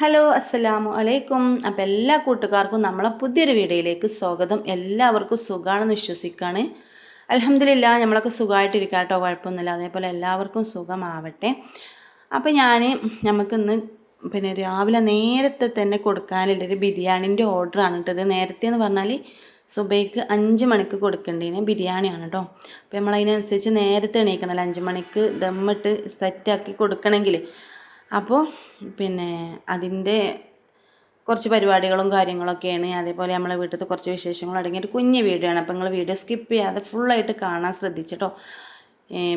Hello അസ്സലാമു അലൈക്കും. അപ്പോൾ എല്ലാ കൂട്ടുകാർക്കും നമ്മളെ പുതിയൊരു വീഡിയോയിലേക്ക് സ്വാഗതം. എല്ലാവർക്കും സുഖമാണെന്ന് വിശ്വസിക്കുകയാണ് അലഹമില്ല നമ്മളൊക്കെ സുഖമായിട്ടിരിക്കാം കേട്ടോ കുഴപ്പമൊന്നുമില്ല. അതേപോലെ എല്ലാവർക്കും സുഖമാവട്ടെ. അപ്പോൾ ഞാൻ നമുക്കിന്ന് പിന്നെ രാവിലെ നേരത്തെ തന്നെ കൊടുക്കാനുള്ള ഒരു ബിരിയാണിന്റെ ഓർഡറാണ് കേട്ടത് നേരത്തെ എന്ന് പറഞ്ഞാൽ സുബൈക്ക് അഞ്ച് മണിക്ക് കൊടുക്കേണ്ടതിന് ബിരിയാണിയാണ് കേട്ടോ. അപ്പോൾ നമ്മളതിനനുസരിച്ച് നേരത്തെ എണീക്കണമല്ലോ അഞ്ച് മണിക്ക് ദമ്മിട്ട് സെറ്റാക്കി കൊടുക്കണമെങ്കിൽ അപ്പോൾ പിന്നെ അതിന്റെ കുറച്ച് പരിപാടികളും കാര്യങ്ങളൊക്കെയാണ്. അതേപോലെ നമ്മളെ വീട്ടിലത്തെ കുറച്ച് വിശേഷങ്ങളും അടങ്ങിയ ഒരു കുഞ്ഞ് വീഡിയോ ആണ് അപ്പോൾ നിങ്ങൾ വീഡിയോ സ്കിപ്പ് ചെയ്യാതെ ഫുള്ളായിട്ട് കാണാൻ ശ്രദ്ധിച്ചിട്ടോ.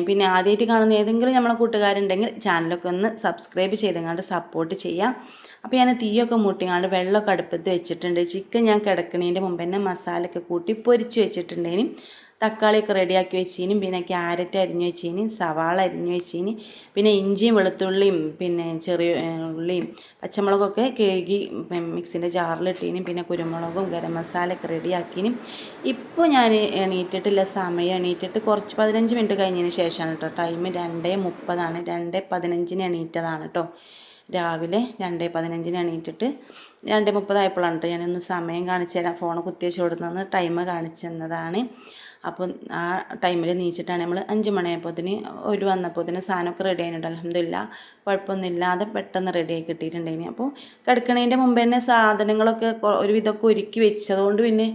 പിന്നെ ആദ്യമായിട്ട് കാണുന്ന ഏതെങ്കിലും നമ്മളെ കൂട്ടുകാരുണ്ടെങ്കിൽ ചാനലൊക്കെ ഒന്ന് സബ്സ്ക്രൈബ് ചെയ്തങ്ങാണ്ട് സപ്പോർട്ട് ചെയ്യാം. അപ്പോൾ ഞാൻ തീയൊക്കെ മൂട്ടിങ്ങാണ്ട് വെള്ളമൊക്കെ അടുപ്പത്ത് വെച്ചിട്ടുണ്ട്. ചിക്കൻ ഞാൻ കിടക്കണേന്റെ മുമ്പ് തന്നെ മസാലയൊക്കെ കൂട്ടി പൊരിച്ച് വെച്ചിട്ടുണ്ടേനും. തക്കാളിയൊക്കെ റെഡിയാക്കി വെച്ചീനും. പിന്നെ ക്യാരറ്റ് അരിഞ്ഞു വെച്ചീനും സവാള അരിഞ്ഞു വെച്ചീനും. പിന്നെ ഇഞ്ചിയും വെളുത്തുള്ളിയും പിന്നെ ചെറിയ ഉള്ളിയും പച്ചമുളകൊക്കെ കഴുകി മിക്സിന്റെ ജാറിലിട്ടീനും. പിന്നെ കുരുമുളകും ഗരം മസാലയൊക്കെ റെഡിയാക്കിനും. ഇപ്പോൾ ഞാൻ എണീറ്റിട്ടില്ല സമയം എണീറ്റിട്ട് കുറച്ച് പതിനഞ്ച് മിനിറ്റ് കഴിഞ്ഞതിന് ശേഷമാണ് കേട്ടോ ടൈം രണ്ട് മുപ്പതാണ്. രണ്ട് പതിനഞ്ചിന് എണീറ്റതാണ് കേട്ടോ രാവിലെ രണ്ട് പതിനഞ്ചിന് എണീറ്റിട്ട് രണ്ട് മുപ്പതായപ്പോഴാണ് കേട്ടോ ഞാനൊന്ന് സമയം കാണിച്ചു തരാം. ഫോൺ കുത്തിവെച്ച് കൊടുത്തു ടൈം കാണിച്ചു തന്നതാണ്. അപ്പം ആ ടൈമിൽ നീച്ചിട്ടാണ് നമ്മൾ അഞ്ച് മണിയായപ്പോത്തിന് ഒരു വന്നപ്പോത്തിന് സാധനമൊക്കെ റെഡി ആയിട്ടുണ്ട്. അലഹമില്ല കുഴപ്പമൊന്നുമില്ലാതെ പെട്ടെന്ന് റെഡിയായി കിട്ടിയിട്ടുണ്ടായിന്. അപ്പോൾ കിടക്കണതിന്റെ മുമ്പ് തന്നെ സാധനങ്ങളൊക്കെ ഒരുവിധമൊക്കെ ഒരുക്കി വെച്ചതുകൊണ്ട് പിന്നെ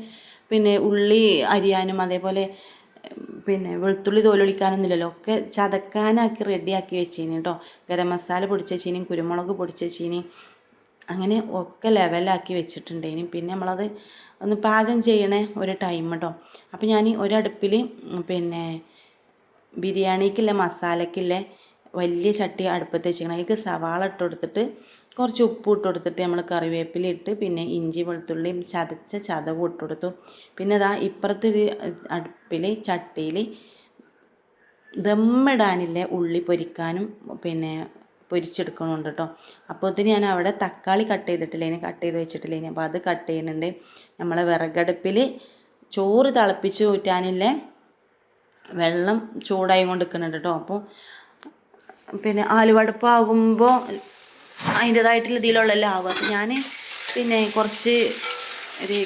പിന്നെ ഉള്ളി അരിയാനും അതേപോലെ പിന്നെ വെളുത്തുള്ളി തോലൊളിക്കാനൊന്നുമില്ലല്ലോ ഒക്കെ ചതക്കാനാക്കി റെഡിയാക്കി വെച്ചീനി കേട്ടോ ഗരം മസാല പൊടിച്ച ചീനിയും കുരുമുളക് പൊടിച്ച ചീനിയും അങ്ങനെ ഒക്കെ ലെവലാക്കി വെച്ചിട്ടുണ്ടേനും പിന്നെ നമ്മളത് ഒന്ന് പാകം ചെയ്യണേ ഒരു ടൈം കേട്ടോ അപ്പോൾ ഞാൻ ഒരടുപ്പിൽ പിന്നെ ബിരിയാണിക്കുള്ള മസാലയ്ക്കുള്ള വലിയ ചട്ടി അടുപ്പത്ത് വെച്ചിരിക്കണം. അതിലേക്ക് സവാള ഇട്ട് കൊടുത്തിട്ട് കുറച്ച് ഉപ്പ് ഇട്ട് കൊടുത്തിട്ട് നമ്മൾ കറിവേപ്പില ഇട്ട് പിന്നെ ഇഞ്ചി വെളുത്തുള്ളിയും ചതച്ച ചതവും ഇട്ട് കൊടുത്തു. പിന്നെ അതാ ഇപ്പുറത്തെ ഒരു അടുപ്പിൽ ചട്ടിയിൽ ദമ്മിടാനില്ലേ ഉള്ളി പൊരിക്കാനും പിന്നെ പൊരിച്ചെടുക്കണുണ്ട് കേട്ടോ അപ്പോൾ ഇത് ഞാൻ അവിടെ തക്കാളി കട്ട് ചെയ്തിട്ടില്ലേന് കട്ട് ചെയ്ത് വെച്ചിട്ടില്ലേന് അപ്പോൾ അത് കട്ട് ചെയ്യുന്നുണ്ട്. നമ്മളെ വിറകടുപ്പിൽ ചോറ് തിളപ്പിച്ച് ഊറ്റാനില്ല വെള്ളം ചൂടായി കൊണ്ട് നിൽക്കുന്നുണ്ട് കേട്ടോ അപ്പോൾ പിന്നെ ആലുവടുപ്പാകുമ്പോൾ അതിന്റേതായിട്ടുള്ള ഇതിലുള്ളല്ലോ ആവുക അപ്പോൾ ഞാൻ പിന്നെ കുറച്ച് ഒരു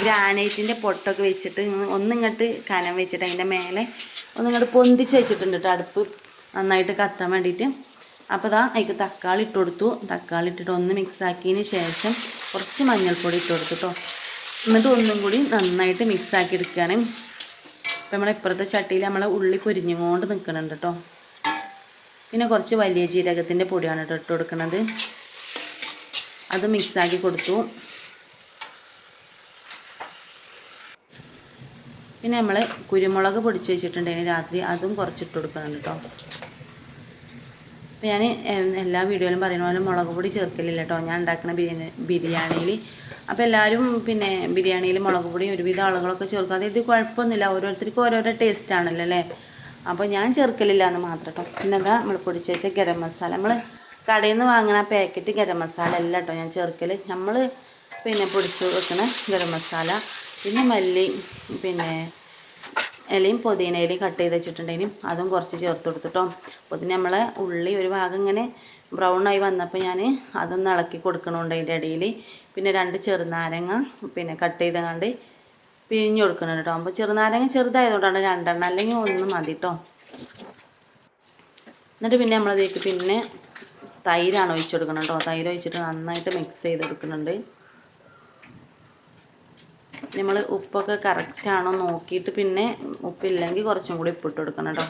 ഗ്രാനൈറ്റിന്റെ പൊട്ടൊക്കെ വെച്ചിട്ട് ഒന്നിങ്ങോട്ട് കനം വെച്ചിട്ട് അതിന്റെ മേലെ ഒന്നിങ്ങോട്ട് പൊന്തിച്ച് വെച്ചിട്ടുണ്ട് കേട്ടോ അടുപ്പ്. നന്നായിട്ട് കത്താൻ വേണ്ടിയിട്ട്. അപ്പോൾ ഇതാ അതിക്ക് തക്കാളി ഇട്ട് കൊടുത്തു. തക്കാളി ഇട്ടിട്ട് ഒന്ന് മിക്സ് ആക്കിയതിന് ശേഷം കുറച്ച് മഞ്ഞൾപ്പൊടി ഇട്ട് കൊടുത്തു കേട്ടോ എന്നിട്ട് ഒന്നും കൂടി നന്നായിട്ട് മിക്സ് ആക്കി എടുക്കുകയാണ് ഇപ്പം നമ്മളെ ഇപ്പുറത്തെ ചട്ടിയിൽ നമ്മളെ ഉള്ളി പൊരിഞ്ഞുകൊണ്ട് നിൽക്കുന്നുണ്ട് കേട്ടോ പിന്നെ കുറച്ച് വലിയ ജീരകത്തിന്റെ പൊടിയാണ് കേട്ടോ ഇട്ട് കൊടുക്കുന്നത് അത് മിക്സാക്കി കൊടുത്തു. പിന്നെ നമ്മൾ കുരുമുളക് പൊടിച്ച് വെച്ചിട്ടുണ്ടെങ്കിൽ രാത്രി അതും കുറച്ചിട്ട് കൊടുക്കുന്നുണ്ട് കേട്ടോ അപ്പോൾ ഞാൻ എല്ലാ വീഡിയോയിലും പറയുന്ന പോലെ മുളക് പൊടി ചേർക്കലില്ല കേട്ടോ ഞാൻ ഉണ്ടാക്കുന്ന ബിരിയാണി ബിരിയാണിയിൽ അപ്പോൾ എല്ലാവരും പിന്നെ ബിരിയാണിയിൽ മുളക് പൊടി ഒരുവിധ ആളുകളൊക്കെ ചേർക്കും. അത് ഇത് കുഴപ്പമൊന്നുമില്ല. ഓരോരുത്തർക്കും ഓരോരോ ടേസ്റ്റ് ആണല്ലോ അല്ലേ? അപ്പോൾ ഞാൻ ചേർക്കലില്ല എന്ന് മാത്രം കേട്ടോ പിന്നെ എന്താ നമ്മൾ പൊടിച്ച് വെച്ച ഗരം മസാല. നമ്മൾ കടയിൽ നിന്ന് വാങ്ങണ പാക്കറ്റ് ഗരം മസാല അല്ല കേട്ടോ ഞാൻ ചേർക്കൽ നമ്മൾ പിന്നെ പൊടിച്ച് വെക്കണ ഗരം മസാല. പിന്നെ മല്ലി പിന്നെ ഇലയും പുതിനയിലയും കട്ട് ചെയ്ത് വെച്ചിട്ടുണ്ടെങ്കിലും അതും കുറച്ച് ചേർത്ത് കൊടുത്തിട്ടോ. അപ്പോൾ ഇതിന് നമ്മളെ ഉള്ളി ഒരു ഭാഗം ഇങ്ങനെ ബ്രൗൺ ആയി വന്നപ്പോൾ ഞാൻ അതൊന്ന് ഇളക്കി കൊടുക്കണുണ്ട് അതിന്റെ ഇടയിൽ പിന്നെ രണ്ട് ചെറുനാരങ്ങ പിന്നെ കട്ട് ചെയ്തങ്ങാണ്ട് പിഴിഞ്ഞ് കൊടുക്കുന്നുണ്ട് കേട്ടോ. അപ്പോൾ ചെറുനാരങ്ങ ചെറുതായതുകൊണ്ടാണ് രണ്ടെണ്ണം. അല്ലെങ്കിൽ ഒന്ന് മതി കേട്ടോ എന്നിട്ട് പിന്നെ നമ്മളതിലേക്ക് പിന്നെ തൈരാണ് ഒഴിച്ചു കൊടുക്കണം കേട്ടോ. തൈര് ഒഴിച്ചിട്ട് നന്നായിട്ട് മിക്സ് ചെയ്ത് കൊടുക്കുന്നുണ്ട് നമ്മൾ ഉപ്പൊക്കെ കറക്റ്റാണോ നോക്കിയിട്ട് പിന്നെ ഉപ്പില്ലെങ്കിൽ കുറച്ചും കൂടി ഉപ്പിട്ട് കൊടുക്കണം കേട്ടോ.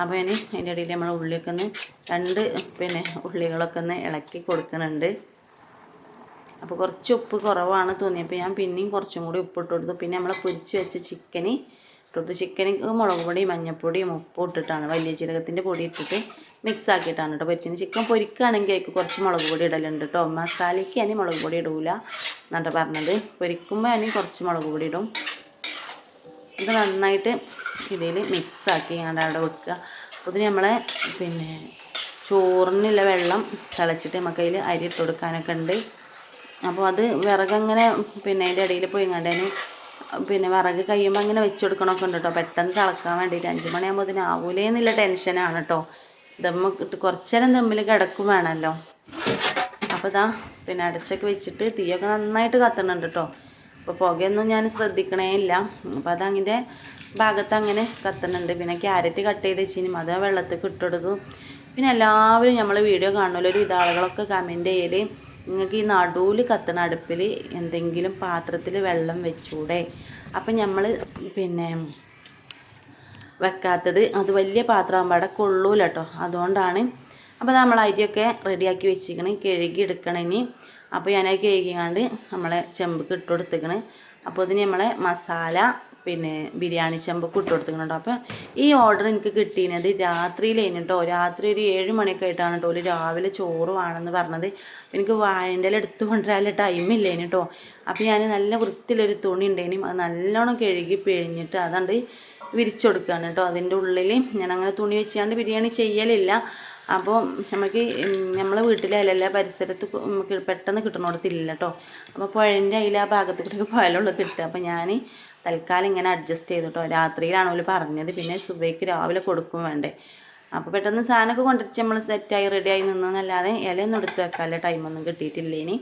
അപ്പോൾ ഇനി അതിന്റെ ഇടയിൽ നമ്മൾ ഉള്ളിയൊക്കെ ഒന്ന് രണ്ട് പിന്നെ ഉള്ളികളൊക്കെ ഒന്ന് ഇളക്കി കൊടുക്കുന്നുണ്ട്. അപ്പോൾ കുറച്ച് ഉപ്പ് കുറവാണ് തോന്നിയപ്പോൾ ഞാൻ പിന്നെയും കുറച്ചും കൂടി ഉപ്പിട്ട് കൊടുത്തു. പിന്നെ നമ്മൾ പൊരിച്ച് വെച്ച ചിക്കന് ഇട്ടുകൊടുത്തു ചിക്കന് മുളക് പൊടിയും മഞ്ഞൾപ്പൊടിയും ഉപ്പും ഇട്ടിട്ടാണ്. വലിയ ജീരകത്തിന്റെ പൊടി ഇട്ടിട്ട് മിക്സ് ആക്കിയിട്ടാണ് കേട്ടോ പൊരിച്ചത് ചിക്കൻ പൊരിക്കുകയാണെങ്കിൽ അതിക്ക് കുറച്ച് മുളക് പൊടി ഇടലുണ്ട് കേട്ടോ മസാലയ്ക്ക് അതിന് മുളക് പൊടി ഇടൂല എന്നിട്ട് പറഞ്ഞത്. പൊരിക്കുമ്പോൾ അതിന് കുറച്ച് മുളക് പൊടി ഇടും. ഇത് നന്നായിട്ട് ഇതിൽ മിക്സ് ആക്കി ഞാൻ അവിടെ വെക്കുക. അപ്പോൾ ഇതിന് നമ്മളെ പിന്നെ ചോറിനുള്ള വെള്ളം തിളച്ചിട്ട് നമുക്ക് അതിൽ അരി ഇട്ട് കൊടുക്കാനൊക്കെ ഉണ്ട്. അപ്പോൾ അത് വിറകങ്ങനെ പിന്നെ അതിന്റെ ഇടയിൽ പോയി കണ്ടതിന് പിന്നെ വിറക് കഴിയുമ്പോൾ അങ്ങനെ വെച്ച് കൊടുക്കണമൊക്കെ ഉണ്ട് കേട്ടോ പെട്ടെന്ന് തിളക്കാൻ വേണ്ടിയിട്ട് അഞ്ച് മണിയാകുമ്പോൾ ഇതിനാവൂലേന്നുള്ള ടെൻഷനാണ് കേട്ടോ ദമ്മ ഇട്ട് കുറച്ച് നേരം ദമ്മിൽ കിടക്കും വേണമല്ലോ അപ്പോൾ ഇതാ പിന്നെ അടച്ചൊക്കെ വെച്ചിട്ട് തീയൊക്കെ നന്നായിട്ട് കത്തണുണ്ട് കേട്ടോ അപ്പോൾ പുകയൊന്നും ഞാൻ ശ്രദ്ധിക്കണേ ഇല്ല. അപ്പോൾ അതങ്ങനെ ഭാഗത്ത് അങ്ങനെ കത്തണുണ്ട്. പിന്നെ ക്യാരറ്റ് കട്ട് ചെയ്ത് വെച്ചിനും അത് വെള്ളത്തിൽ ഇട്ടെടുത്തു പിന്നെ എല്ലാവരും നമ്മൾ വീഡിയോ കാണുമല്ലോ ഒരു ഇതാളുകളൊക്കെ കമന്റ് ചെയ്യൽ നിങ്ങൾക്ക് ഈ നടുവിൽ കത്തണ അടുപ്പിൽ എന്തെങ്കിലും പാത്രത്തിൽ വെള്ളം വെച്ചൂടെ? അപ്പം നമ്മൾ പിന്നെ വെക്കാത്തത്. അത് വലിയ പാത്രമാകുമ്പോൾ അവിടെ കൊള്ളൂല കേട്ടോ അതുകൊണ്ടാണ്. അപ്പോൾ നമ്മൾ അരിയൊക്കെ റെഡിയാക്കി വെച്ചിരിക്കണ്. കഴുകി എടുക്കണം ഇനി. അപ്പോൾ ഞാനത് കഴുകിയാണ്ട് നമ്മളെ ചെമ്പക്ക് ഇട്ട് അപ്പോൾ ഇതിന് നമ്മളെ മസാല പിന്നെ ബിരിയാണി ചെമ്പൊക്കെ ഇട്ട് കൊടുത്തിക്കണുണ്ടോ. അപ്പോൾ ഈ ഓർഡർ എനിക്ക് കിട്ടിയത് രാത്രിയിൽ കേട്ടോ രാത്രി ഒരു ഏഴ് മണിയൊക്കെ ആയിട്ടാണ് കേട്ടോ ഒരു രാവിലെ ചോറ് വേണമെന്ന് പറഞ്ഞത്. എനിക്ക് വായന്റെ ഇല എടുത്ത് കൊണ്ടുവരാൻ ഇല്ല കേട്ടോ അപ്പോൾ ഞാൻ നല്ല വൃത്തിയിലൊരു തുണി ഉണ്ടെങ്കിലും അത് നല്ലോണം കഴുകി പിഴിഞ്ഞിട്ട് അതാണ്ട് വിരിച്ചു കൊടുക്കുകയാണ് കേട്ടോ. അതിന്റെ ഉള്ളിൽ ഞാൻ അങ്ങനെ തുണി വെച്ചാണ്ട് ബിരിയാണി ചെയ്യലില്ല. അപ്പോൾ നമുക്ക് നമ്മളെ വീട്ടിലെ അല്ലല്ല പരിസരത്ത് നമുക്ക് പെട്ടെന്ന് കിട്ടണോടത്തില്ല കേട്ടോ. അപ്പോൾ പുഴന്റെ അതിൽ ആ ഭാഗത്ത് കൂടെ പോയാലുള്ള കിട്ടുക. അപ്പോൾ ഞാൻ തൽക്കാലം ഇങ്ങനെ അഡ്ജസ്റ്റ് ചെയ്തു കേട്ടോ. രാത്രിയിലാണ് അവർ പറഞ്ഞത്. പിന്നെ സുബൈക്ക് രാവിലെ കൊടുക്കും വേണ്ടേ. അപ്പോൾ പെട്ടെന്ന് സാധനമൊക്കെ കൊണ്ടുവച്ച് നമ്മൾ സെറ്റായി റെഡിയായി നിന്നല്ലാതെ ഇലയൊന്നും എടുത്ത് വെക്കാനുള്ള ടൈമൊന്നും കിട്ടിയിട്ടില്ല ഇനി.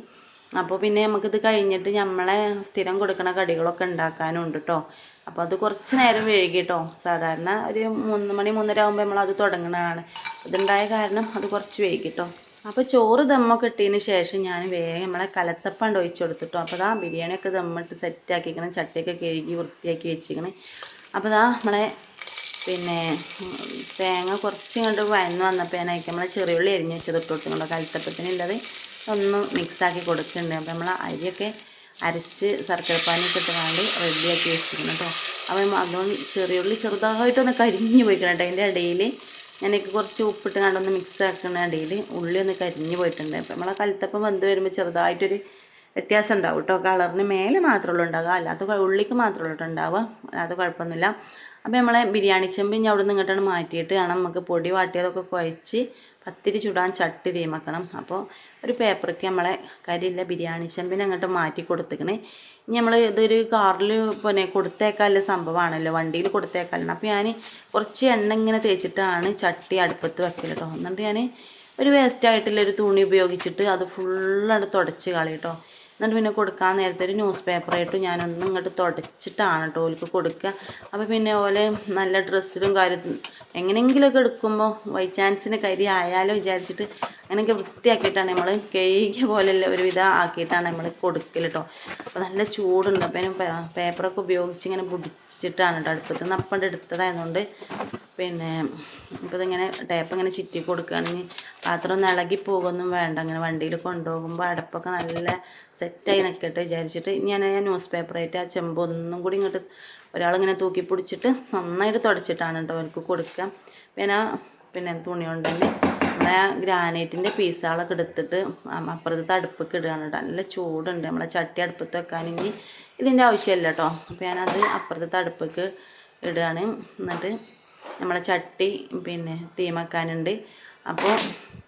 അപ്പോൾ പിന്നെ നമുക്കിത് കഴിഞ്ഞിട്ട് നമ്മളെ സ്ഥിരം കൊടുക്കുന്ന കടികളൊക്കെ ഉണ്ടാക്കാനുണ്ട് കേട്ടോ. അപ്പോൾ അത് കുറച്ച് നേരം വൈകി കേട്ടോ സാധാരണ ഒരു മൂന്ന് മണി മൂന്നര ആകുമ്പോൾ നമ്മൾ അത് തുടങ്ങുന്നതാണ് ഇതുണ്ടായ കാരണം അത് കുറച്ച് വൈകി കേട്ടോ അപ്പോൾ ചോറ് ദമ്മൊക്കെ ഇട്ടതിന് ശേഷം ഞാൻ വേഗം നമ്മളെ കലത്തപ്പണ്ട് ഒഴിച്ചു കൊടുത്തിട്ടോ അപ്പോൾ ദാ ബിരിയാണിയൊക്കെ ദമ്മിട്ട് സെറ്റാക്കിക്കണം ചട്ടിയൊക്കെ കഴുകി വൃത്തിയാക്കി വെച്ചിരിക്കണം അപ്പോൾ ദാ നമ്മളെ പിന്നെ തേങ്ങ കുറച്ച് ഇങ്ങോട്ട് വയന്ന് വന്നപ്പോൾ അയക്കാം നമ്മളെ ചെറിയുള്ളി അരിഞ്ഞ് വെച്ചത് ഇട്ട് കൊടുക്കുന്നുണ്ടോ കലത്തപ്പത്തിനുള്ളത് ഒന്ന് മിക്സാക്കി കൊടുക്കുന്നുണ്ട് അപ്പോൾ നമ്മൾ അരിയൊക്കെ അരച്ച് ശർക്കര പാനിയൊക്കെ ഇട്ടുകൊണ്ട് റെഡിയാക്കി വെച്ചിരുന്നു കേട്ടോ. അപ്പം അതുകൊണ്ട് ചെറിയുള്ളി ചെറുതായിട്ടൊന്ന് കരിഞ്ഞു പോയിക്കണം കേട്ടോ അതിന്റെ ഇടയിൽ. ഞാനൊക്കെ കുറച്ച് ഉപ്പിട്ട് കണ്ടൊന്ന് മിക്സ് ആക്കുന്ന ഇടയിൽ ഉള്ളി ഒന്ന് കരിഞ്ഞു പോയിട്ടുണ്ട്. അപ്പം നമ്മളെ കലത്തപ്പം വെന്ത് വരുമ്പോൾ ചെറുതായിട്ടൊരു വ്യത്യാസം ഉണ്ടാവും കേട്ടോ. കളറിന് മേലെ മാത്രമേ ഉണ്ടാവുക. അല്ലാത്ത ഉള്ളിക്ക് മാത്രമേ കേട്ടോ ഉണ്ടാവുക. അത് കുഴപ്പമൊന്നുമില്ല. അപ്പോൾ നമ്മളെ ബിരിയാണി ചെമ്പ് ഇനി അവിടെ നിന്ന് ഇങ്ങോട്ടാണ് മാറ്റിയിട്ട് കാരണം നമുക്ക് പൊടി വാട്ടിയതൊക്കെ കുഴച്ച് പത്തിരി ചുടാൻ ചട്ടി തീമക്കണം. അപ്പോൾ ഒരു പേപ്പർക്ക് നമ്മളെ കരിയില്ല ബിരിയാണി ചെമ്പിന് അങ്ങോട്ട് മാറ്റി കൊടുത്തേക്കണേ. ഇനി നമ്മൾ ഇതൊരു കാറിൽ പിന്നെ കൊടുത്തേക്കാല്ല സംഭവമാണല്ലോ വണ്ടിയിൽ കൊടുത്തേക്കാലാണ് അപ്പോൾ ഞാൻ കുറച്ച് എണ്ണ ഇങ്ങനെ തേച്ചിട്ടാണ് ചട്ടി അടുപ്പത്ത് വെക്കൽ കേട്ടോ എന്നിട്ട് ഞാൻ ഒരു വേസ്റ്റ് ആയിട്ടുള്ള ഒരു തുണി ഉപയോഗിച്ചിട്ട് അത് ഫുള്ളായിട്ട് തുടച്ച് കളി കേട്ടോ എന്നിട്ട് പിന്നെ കൊടുക്കാൻ നേരത്തെ ഒരു ന്യൂസ് പേപ്പറായിട്ട് ഞാനൊന്നും ഇങ്ങോട്ട് തുടച്ചിട്ടാണ് കേട്ടോ ഓൽക്ക് കൊടുക്കുക അപ്പോൾ പിന്നെ ഓലെ നല്ല ഡ്രസ്സിലും കാര്യത്തിലും എങ്ങനെയെങ്കിലുമൊക്കെ എടുക്കുമ്പോൾ ബൈ ചാൻസിന് കരി ആയാലോ വിചാരിച്ചിട്ട് അങ്ങനെയൊക്കെ വൃത്തിയാക്കിയിട്ടാണ് നമ്മൾ കഴുകിയ പോലെയല്ല ഒരുവിധ ആക്കിയിട്ടാണ് നമ്മൾ കൊടുക്കൽ കേട്ടോ അപ്പോൾ നല്ല ചൂടുണ്ട്. അപ്പം പേപ്പറൊക്കെ ഉപയോഗിച്ച് ഇങ്ങനെ പിടിച്ചിട്ടാണ് കേട്ടോ അടുപ്പത്ത് നിന്ന് അപ്പം എടുത്തതായതുകൊണ്ട് പിന്നെ ഇപ്പോൾ ഇതിങ്ങനെ ടേപ്പ് ഇങ്ങനെ ചുറ്റി കൊടുക്കുകയാണെങ്കിൽ പാത്രം ഇളകി പോകുമൊന്നും വേണ്ട. അങ്ങനെ വണ്ടിയിൽ കൊണ്ടുപോകുമ്പോൾ അടപ്പൊക്കെ നല്ല സെറ്റായി നിൽക്കട്ടെ വിചാരിച്ചിട്ട് ഞാൻ ഞാൻ ന്യൂസ് പേപ്പറായിട്ട് ആ ചെമ്പ് ഒന്നും കൂടി ഇങ്ങോട്ട് ഒരാളിങ്ങനെ തൂക്കി പിടിച്ചിട്ട് നന്നായിട്ട് തുടച്ചിട്ടാണ് കേട്ടോ അവർക്ക് കൊടുക്കുക പിന്നെ പിന്നെ തുണി കൊണ്ട് തന്നെ നമ്മളെ ഗ്രാനൈറ്റിന്റെ പീസുകളൊക്കെ എടുത്തിട്ട് അപ്പുറത്തെ അടുപ്പൊക്കെ ഇടുകയാണ് കേട്ടോ. നല്ല ചൂടുണ്ട്. നമ്മളെ ചട്ടി അടുപ്പത്ത് വെക്കാനെങ്കിൽ ഇതിന്റെ ആവശ്യമില്ല കേട്ടോ. അപ്പോൾ ഞാനത് അപ്പുറത്തെ അടുപ്പൊക്കെ ഇടുകയാണ്. എന്നിട്ട് നമ്മളെ ചട്ടി പിന്നെ തീമക്കാനുണ്ട്. അപ്പോൾ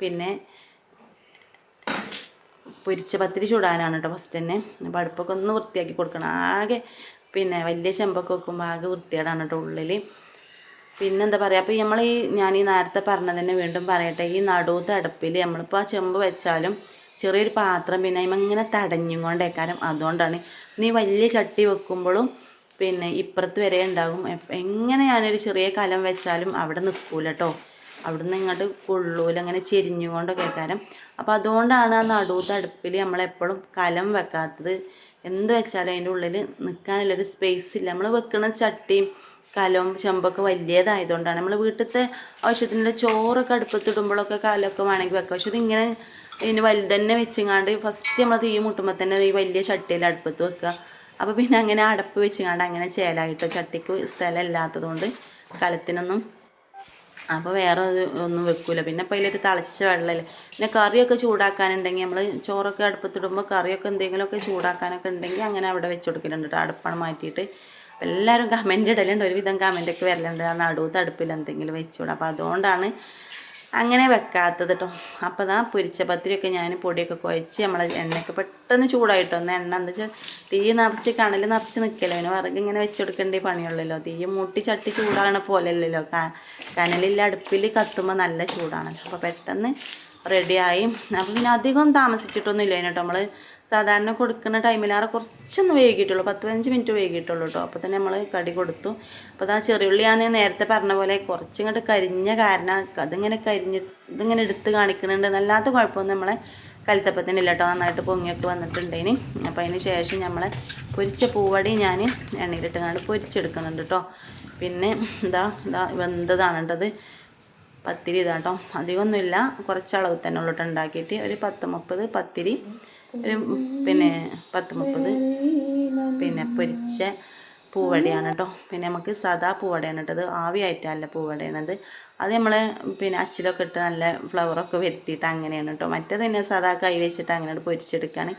പിന്നെ പൊരിച്ച പത്തിരി ചൂടാനാണ് കേട്ടോ ഫസ്റ്റ് തന്നെ. അപ്പോൾ അടുപ്പൊക്കെ ഒന്ന് വൃത്തിയാക്കി കൊടുക്കണം. ആകെ പിന്നെ വലിയ ചെമ്പൊക്കെ വെക്കുമ്പോൾ ആകെ വൃത്തിയേടാണ് കേട്ടോ ഉള്ളിൽ പിന്നെന്താ പറയുക അപ്പോൾ നമ്മൾ ഈ ഞാൻ ഈ നേരത്തെ പറഞ്ഞത് തന്നെ വീണ്ടും പറയട്ടെ ഈ നടുവത്തെ അടുപ്പിൽ നമ്മളിപ്പോൾ ആ ചെമ്പ് വെച്ചാലും ചെറിയൊരു പാത്രം പിന്നെ ഇങ്ങനെ തടഞ്ഞും കൊണ്ടേക്കാരം. അതുകൊണ്ടാണ്. നീ വലിയ ചട്ടി വെക്കുമ്പോഴും പിന്നെ ഇപ്പുറത്ത് വരെ ഉണ്ടാകും. എങ്ങനെ ഞാനൊരു ചെറിയ കലം വെച്ചാലും അവിടെ നിൽക്കൂല കേട്ടോ അവിടുന്ന് ഇങ്ങോട്ട് കൊള്ളൂല അങ്ങനെ ചെരിഞ്ഞുകൊണ്ടൊക്കെ കാരണം അപ്പോൾ അതുകൊണ്ടാണ് ആ നടുവത്തെ അടുപ്പിൽ നമ്മളെപ്പോഴും കലം വെക്കാത്തത്. എന്ത് വെച്ചാലും അതിന്റെ ഉള്ളിൽ നിൽക്കാനുള്ളൊരു സ്പേസ് ഇല്ല. നമ്മൾ വെക്കുന്ന ചട്ടിയും കലവും ചെമ്പൊക്കെ വലിയതായതുകൊണ്ടാണ്. നമ്മൾ വീട്ടിലത്തെ ആവശ്യത്തിനുള്ള ചോറൊക്കെ അടുപ്പത്തിടുമ്പോഴൊക്കെ കലമൊക്കെ വേണമെങ്കിൽ വെക്കാം. പക്ഷെ ഇതിങ്ങനെ ഇതിന് വലുതന്നെ വെച്ചങ്ങാണ്ട് ഫസ്റ്റ് നമ്മൾ തീ മുട്ടുമ്പോൾ തന്നെ ഈ വലിയ ചട്ടിയിൽ അടുപ്പത്ത് വെക്കുക. അപ്പോൾ പിന്നെ അങ്ങനെ അടപ്പ് വെച്ചങ്ങാണ്ട് അങ്ങനെ ചേലായിട്ടോ ചട്ടിക്ക് സ്ഥലം ഇല്ലാത്തതുകൊണ്ട് കലത്തിനൊന്നും അപ്പോൾ വേറെ ഒന്നും വെക്കൂല. പിന്നെ അപ്പോൾ അതിലൊരു തിളച്ച വെള്ളമല്ലേ പിന്നെ കറിയൊക്കെ ചൂടാക്കാനുണ്ടെങ്കിൽ നമ്മൾ ചോറൊക്കെ അടുപ്പത്തിടുമ്പോൾ കറിയൊക്കെ എന്തെങ്കിലുമൊക്കെ ചൂടാക്കാനൊക്കെ ഉണ്ടെങ്കിൽ അങ്ങനെ അവിടെ വെച്ച് കൊടുക്കലുണ്ട് കേട്ടോ അടുപ്പാണ് മാറ്റിയിട്ട് എല്ലാവരും കമന്റ് ഇടലുണ്ട്. ഒരുവിധം കമന്റൊക്കെ വരലുണ്ട്. ആ നടുവത്ത് അടുപ്പിൽ എന്തെങ്കിലും വെച്ചുകൂടാ അപ്പോൾ അതുകൊണ്ടാണ് അങ്ങനെ വെക്കാത്തത് കേട്ടോ അപ്പോൾ ഇതാ പൊരിച്ച പത്തിരിയൊക്കെ ഞാൻ പൊടിയൊക്കെ കുഴച്ച് നമ്മളെ എണ്ണയൊക്കെ പെട്ടെന്ന് ചൂടായിട്ടോ. ഒന്ന് എണ്ണ എന്താ വെച്ചാൽ തീ നിറച്ച് കണൽ നിറച്ച് നിൽക്കല്ലോ അതിന് വിറക് ഇങ്ങനെ വെച്ചെടുക്കേണ്ട പണിയുള്ളല്ലോ. തീ മൂട്ടി ചട്ടി ചൂടാകണ പോലെയല്ലല്ലോ കനലിൽ അടുപ്പിൽ കത്തുമ്പോൾ നല്ല ചൂടാണല്ലോ അപ്പോൾ പെട്ടെന്ന് റെഡിയായി അപ്പം പിന്നെ അധികം താമസിച്ചിട്ടൊന്നും ഇല്ല കേട്ടോ നമ്മൾ സാധാരണ കൊടുക്കുന്ന ടൈമിലാറെ കുറച്ചൊന്ന് വൈകിട്ടുള്ളൂ പത്ത് പതിനഞ്ച് മിനിറ്റ് വൈകിട്ടുള്ളൂ കേട്ടോ അപ്പോൾ തന്നെ നമ്മൾ കടി കൊടുത്തു. അപ്പോൾ ആ ചെറിയുള്ളി ഞാൻ നേരത്തെ പറഞ്ഞ പോലെ കുറച്ചിങ്ങോട്ട് കരിഞ്ഞ കാരണം അതിങ്ങനെ കരിഞ്ഞ് ഇതിങ്ങനെ എടുത്ത് കാണിക്കുന്നുണ്ട്. നല്ലാത്ത കുഴപ്പമൊന്നും നമ്മളെ കലുത്തപ്പത്തിനില്ല കേട്ടോ നന്നായിട്ട് പൊങ്ങിയൊക്കെ വന്നിട്ടുണ്ടേന്. അപ്പോൾ അതിന് ശേഷം നമ്മളെ പൊരിച്ച പൂവടി ഞാൻ എണ്ണയിലിട്ട് കണ്ട് പൊരിച്ചെടുക്കുന്നുണ്ട് കേട്ടോ പിന്നെ ഇതാ ഇതാ വെന്തതാണ് കേട്ടത് പത്തിരി ഇതാട്ടോ അധികമൊന്നുമില്ല. കുറച്ചളവ് തന്നെ ഉള്ളിട്ട് ഉണ്ടാക്കിയിട്ട്. ഒരു പത്ത് മുപ്പത് പത്തിരി ഒരു പിന്നെ പത്ത് മുപ്പത് പിന്നെ പൊരിച്ച പൂവടയാണ് കേട്ടോ പിന്നെ നമുക്ക് സാദാ പൂവടയാണ് കേട്ടത് ആവിയായിട്ടല്ല പൂവടയാണത്. അത് നമ്മൾ പിന്നെ അച്ചിലൊക്കെ ഇട്ട് നല്ല ഫ്ലവറൊക്കെ വരുത്തിയിട്ട് അങ്ങനെയാണ് കേട്ടോ മറ്റേത് പിന്നെ സദാ കൈ വെച്ചിട്ട് അങ്ങനെ പൊരിച്ചെടുക്കുകയാണ്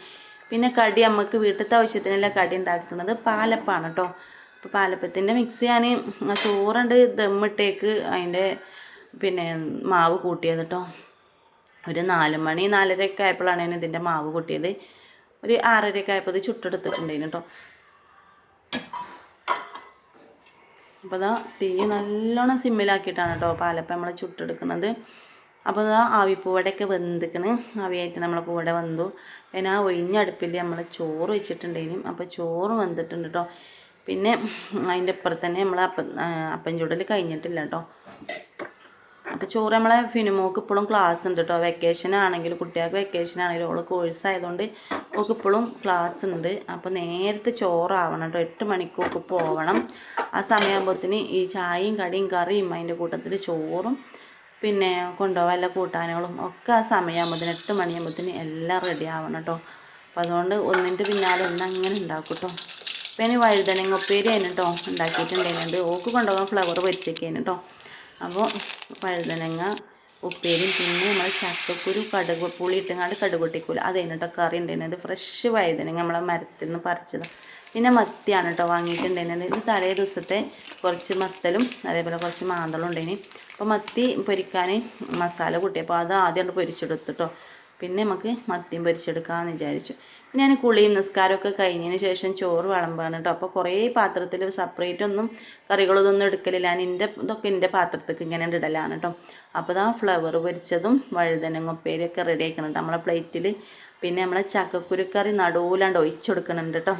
പിന്നെ കടി നമുക്ക് വീട്ടിലത്തെ ആവശ്യത്തിനുള്ള കടി ഉണ്ടാക്കുന്നത് പാലപ്പാണ് കേട്ടോ അപ്പോൾ പാലപ്പത്തിന്റെ മിക്സ് ഞാൻ ചോറുണ്ട് ദമ്മിട്ടേക്ക് അതിന്റെ പിന്നെ മാവ് കൂട്ടിയത് കേട്ടോ ഒരു നാല് മണി നാലരയൊക്കെ ആയപ്പോഴാണ് ഞാൻ ഇതിന്റെ മാവ് കൂട്ടിയത്. ഒരു ആറരയൊക്കെ ആയപ്പോൾ ഇത് ചുട്ടെടുത്തിട്ടുണ്ടായിരുന്നു കേട്ടോ. അപ്പോൾ ഇതാ തീ നല്ലോണം സിമ്മിലാക്കിയിട്ടാണ് കേട്ടോ പാലപ്പം നമ്മൾ ചുട്ടെടുക്കുന്നത്. അപ്പോൾ ഇതാ ആവിപ്പൂവടയൊക്കെ വെന്തിക്കണ്. ആവിയായിട്ട് നമ്മളെ പൂവട വെന്തു പിന്നെ ആ ഒഴിഞ്ഞ അടുപ്പിൽ നമ്മൾ ചോറ് വെച്ചിട്ടുണ്ടെങ്കിലും അപ്പോൾ ചോറ് വെന്തിട്ടുണ്ട് കേട്ടോ. പിന്നെ അതിന്റെ ഇപ്പുറത്തന്നെ നമ്മൾ അപ്പം അപ്പം ചൂടൽ കഴിഞ്ഞിട്ടില്ല കേട്ടോ. അപ്പോൾ ചോറ് നമ്മളെ ഫിനിമോക്ക് ഇപ്പോഴും ക്ലാസ് ഉണ്ട് കേട്ടോ വെക്കേഷൻ ആണെങ്കിലും കുട്ടികൾക്ക് വെക്കേഷൻ ആണെങ്കിലും ഓൾ കോഴ്സ് ആയതുകൊണ്ട് ഓൾക്ക് ഇപ്പോഴും ക്ലാസ് ഉണ്ട്. അപ്പോൾ നേരത്തെ ചോറാവണം കേട്ടോ എട്ട് മണിക്കൊക്കെ പോകണം ആ സമയമാകുമ്പോഴത്തേന് ഈ ചായയും കടിയും കറിയും അതിന്റെ കൂട്ടത്തിൽ ചോറും പിന്നെ കൊണ്ടുപോകാൻ കൂട്ടാനുകളും ഒക്കെ ആ സമയമാകുമ്പോഴത്തേന് എട്ട് മണിയാകുമ്പോഴത്തേന് എല്ലാം റെഡി ആവണം കേട്ടോ അപ്പോൾ അതുകൊണ്ട് ഒന്നിന്റെ പിന്നാലെ ഒന്ന് അങ്ങനെ ഉണ്ടാക്കും കേട്ടോ പിന്നെ വഴുതനങ്ങ ഉപ്പേരി അതിന് കേട്ടോ ഓക്ക് കൊണ്ടുപോകാൻ ഫ്ലവർ പൊരിച്ചേക്കേന് കേട്ടോ അപ്പോൾ വഴുതനങ്ങ ഉപ്പേരി പിന്നെ നമ്മൾ ചക്കക്കുരു കടുക് പുളി ഇട്ടുങ്ങാണ്ട് കടുക് പൊട്ടിക്കൂല അത് കഴിഞ്ഞിട്ട് കറി ഉണ്ടായിരുന്നത് ഫ്രഷ് വഴുതനങ്ങ നമ്മളെ മരത്തിൽ നിന്ന് പറിച്ചത്. പിന്നെ മത്തിയാണ് കേട്ടോ വാങ്ങിയിട്ടുണ്ടായിരുന്നത് ഇത് തലേ ദിവസത്തെ കുറച്ച് മത്തലും അതേപോലെ കുറച്ച് മാന്തളും ഉണ്ടായിന് അപ്പോൾ മത്തി പൊരിക്കാൻ മസാല കൂട്ടി അപ്പോൾ അത് ആദ്യം പൊരിച്ചെടുത്തു കേട്ടോ പിന്നെ നമുക്ക് മത്തിയും പൊരിച്ചെടുക്കാമെന്ന് വിചാരിച്ചു. ഞാൻ കുളിയും നിസ്കാരമൊക്കെ കഴിഞ്ഞതിന് ശേഷം ചോറ് വിളമ്പാണ് കേട്ടോ അപ്പോൾ കുറേ പാത്രത്തിൽ സെപ്പറേറ്റ് ഒന്നും കറികളൊന്നും എടുക്കലില്ല. ഞാൻ എന്റെ ഇതൊക്കെ എന്റെ പാത്രത്തേക്ക് ഇങ്ങനെ ഇടലാണ് കേട്ടോ അപ്പോൾ ആ ഫ്ലവർ പൊരിച്ചതും വഴുതനങ്ങ ഉപ്പേരിയൊക്കെ റെഡി ആക്കുന്നുണ്ട് നമ്മളെ പ്ലേറ്റിൽ പിന്നെ നമ്മളെ ചക്കക്കുരുക്കറി നടുവിലാണ്ട് ഒഴിച്ചു കൊടുക്കുന്നുണ്ട് കേട്ടോ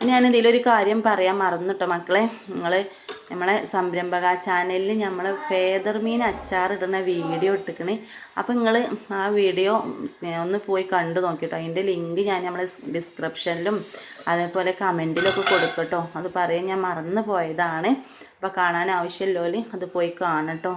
ഞാൻ ഇതിലൊരു കാര്യം പറയാൻ മറന്നിട്ടോ മക്കളെ. നിങ്ങൾ നമ്മളെ സംരംഭക ചാനലിൽ നമ്മൾ ഫേദർ മീൻ അച്ചാർ ഇടുന്ന വീഡിയോ ഇട്ടിക്കണ്. അപ്പോൾ നിങ്ങൾ ആ വീഡിയോ ഒന്ന് പോയി കണ്ടു നോക്കിട്ടോ. അതിന്റെ ലിങ്ക് ഞാൻ നമ്മളെ ഡിസ്ക്രിപ്ഷനിലും അതേപോലെ കമന്റിലൊക്കെ കൊടുക്കട്ടോ. അത് പറയാൻ ഞാൻ മറന്നു പോയതാണ്. അപ്പോൾ കാണാൻ ആവശ്യമില്ലോൽ അത് പോയി കാണട്ടോ.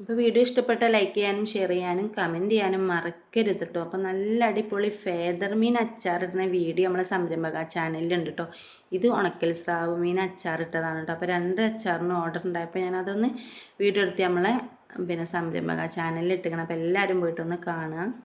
അപ്പോൾ വീഡിയോ ഇഷ്ടപ്പെട്ട ലൈക്ക് ചെയ്യാനും ഷെയർ ചെയ്യാനും കമന്റ് ചെയ്യാനും മറക്കരുത് കേട്ടോ അപ്പോൾ നല്ല അടിപൊളി ഫേദർ മീൻ അച്ചാറിടുന്ന വീഡിയോ നമ്മളെ സംരംഭക ചാനലിലുണ്ട് കേട്ടോ ഇത് ഉണക്കൽ സ്രാവ് മീൻ അച്ചാറിട്ടതാണ് കേട്ടോ അപ്പോൾ രണ്ട് അച്ചാറിന് ഓർഡർ ഉണ്ടായപ്പോൾ ഞാനതൊന്ന് വീഡിയോ എടുത്ത് നമ്മളെ പിന്നെ സംരംഭക ചാനലിൽ ഇട്ടിക്കണം. അപ്പോൾ എല്ലാവരും പോയിട്ടൊന്ന് കാണുക